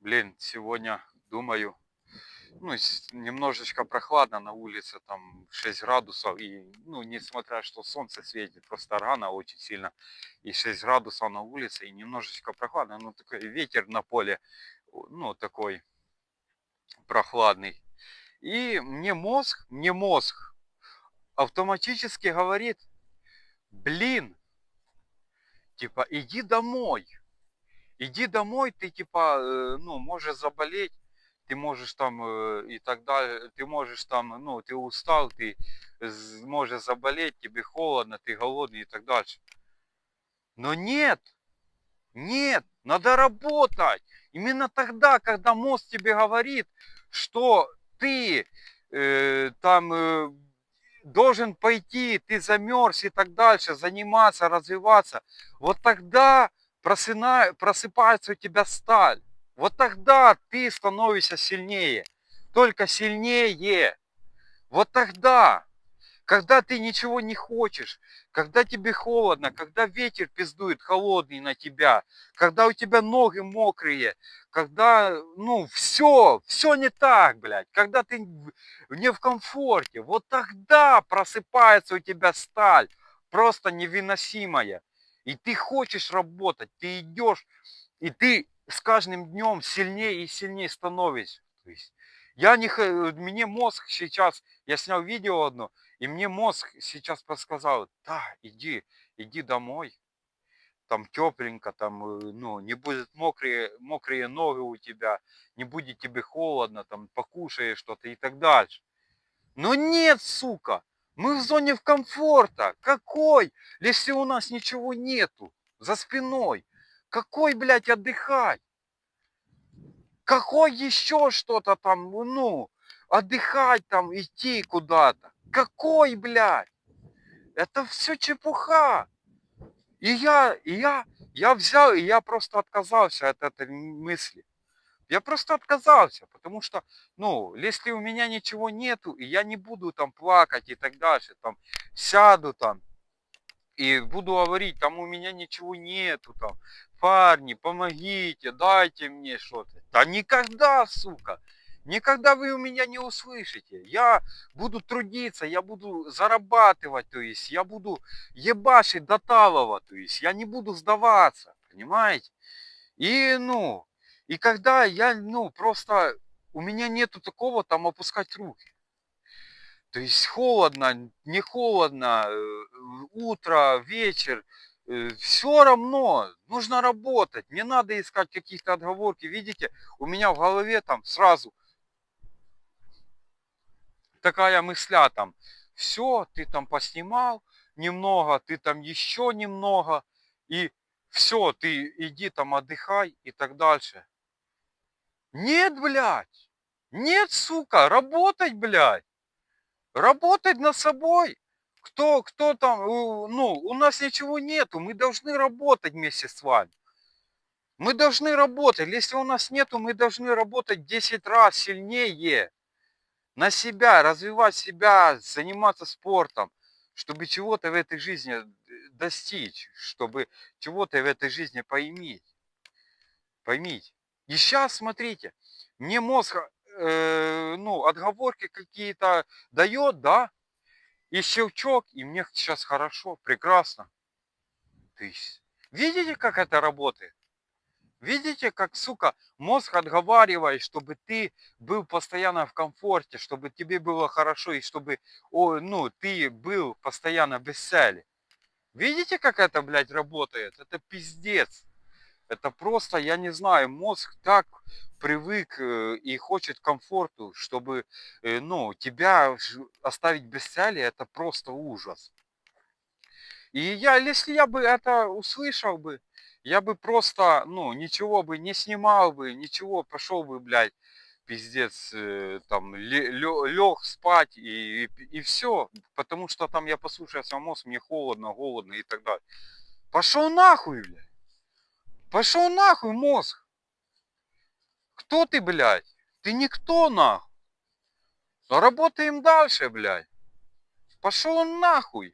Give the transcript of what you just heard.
Блин, сегодня думаю, ну, немножечко прохладно на улице, там 6 градусов, и, ну, несмотря что солнце светит, просто рано очень сильно, и 6 градусов на улице, и немножечко прохладно, ну, такой ветер на поле, ну, такой прохладный. И мне мозг, мне мозг автоматически говорит, блин, типа, иди домой, иди домой, ты, типа, э, ну, можешь заболеть, ты можешь там э, и так далее, ты можешь там, ну, ты устал, ты можешь заболеть, тебе холодно, ты голодный и так дальше. Но нет, нет, надо работать. Именно тогда, когда мозг тебе говорит, что ты э, там э, должен пойти, ты замерз и так дальше, заниматься, развиваться, вот тогда просына- просыпается у тебя сталь. Вот тогда ты становишься сильнее. Только сильнее. Вот тогда. Когда ты ничего не хочешь, когда тебе холодно, когда ветер пиздует холодный на тебя, когда у тебя ноги мокрые, когда, ну, все, все не так, блядь, когда ты не в комфорте, вот тогда просыпается у тебя сталь, просто невыносимая. И ты хочешь работать, ты идешь, и ты с каждым днем сильнее и сильнее становишься. То есть я не, мне мозг сейчас, я снял видео одно, и мне мозг сейчас подсказал, да, иди, иди домой, там тепленько, там, э, ну, не будет мокрые, мокрые ноги у тебя, не будет тебе холодно, там, покушаешь что-то и так дальше. Но нет, сука, мы в зоне в комфорта. Какой? Если у нас ничего нету за спиной. Какой, блядь, отдыхать? Какой еще что-то там, ну, отдыхать там, идти куда-то? Какой, блядь? Это все чепуха. И я, и я, я взял, и я просто отказался от этой мысли. Я просто отказался, потому что, ну, если у меня ничего нету, и я не буду там плакать и так дальше, там, сяду там, и буду говорить, там у меня ничего нету, там, парни, помогите, дайте мне что-то. Да никогда, сука, никогда вы у меня не услышите. Я буду трудиться, я буду зарабатывать, то есть я буду ебашить до талого, то есть я не буду сдаваться, понимаете? И, ну, и когда я, ну, просто, у меня нету такого там опускать руки. То есть холодно, не холодно, э, утро, вечер, все равно нужно работать. Не надо искать каких-то отговорки. Видите, у меня в голове там сразу такая мысля там, все, ты там поснимал немного, ты там еще немного, и все, ты иди там отдыхай и так дальше. Нет, блядь, нет, сука, работать, блядь. Работать над собой. Кто, кто там, э, ну, у нас ничего нету, мы должны работать вместе с вами. Мы должны работать. Если у нас нету, мы должны работать 10 раз сильнее. На себя, развивать себя, заниматься спортом, чтобы чего-то в этой жизни э, достичь, чтобы чего-то в этой жизни поиметь. Поймите. И сейчас, смотрите, мне мозг, э, ну, отговорки какие-то дает, да, и щелчок, и мне сейчас хорошо, прекрасно. То есть, видите, как это работает? Видите, как, сука, мозг отговаривает, чтобы ты был постоянно в комфорте, чтобы тебе было хорошо, и чтобы, о, ну, ты был постоянно без цели. Видите, как это, блядь, работает? Это пиздец. Это просто, я не знаю, мозг так привык э, и хочет комфорту, чтобы, э, ну, тебя оставить без цели, это просто ужас. И я, если я бы это услышал бы, я бы просто, ну, ничего бы не снимал бы, ничего, пошел бы, блядь, пиздец, э, там, лег спать и, и, все. Потому что там я послушался мозг, мне холодно, голодно и так далее. Пошел нахуй, блядь. Пошел нахуй, мозг. Кто ты, блядь? Ты никто, нахуй. Работаем дальше, блядь. Пошел нахуй.